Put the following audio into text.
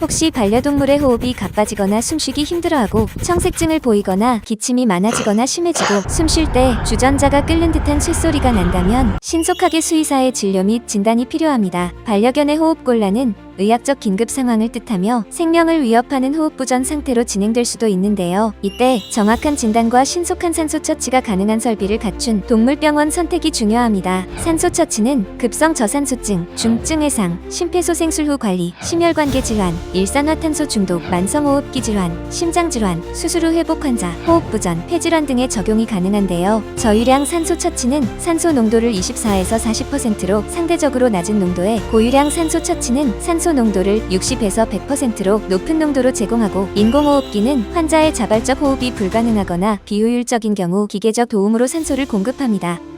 혹시 반려동물의 호흡이 가빠지거나 숨쉬기 힘들어하고 청색증을 보이거나 기침이 많아지거나 심해지고 숨 쉴 때 주전자가 끓는 듯한 쇳소리가 난다면 신속하게 수의사의 진료 및 진단이 필요합니다. 반려견의 호흡 곤란은 의학적 긴급 상황을 뜻하며 생명을 위협하는 호흡부전 상태로 진행될 수도 있는데요. 이때 정확한 진단과 신속한 산소 처치가 가능한 설비를 갖춘 동물병원 선택이 중요합니다. 산소 처치는 급성 저산소증, 중증 해상, 심폐소생술 후 관리, 심혈관계 질환, 일산화탄소 중독, 만성호흡기 질환, 심장 질환, 수술 후 회복 환자, 호흡부전, 폐질환 등에 적용이 가능한데요. 저유량 산소 처치는 산소 농도를 24에서 40%로 상대적으로 낮은 농도에 고유량 산소 처치는 산소 농도를 60에서 100%로 높은 농도로 제공하고 인공호흡기는 환자의 자발적 호흡이 불가능하거나 비효율적인 경우 기계적 도움으로 산소를 공급합니다.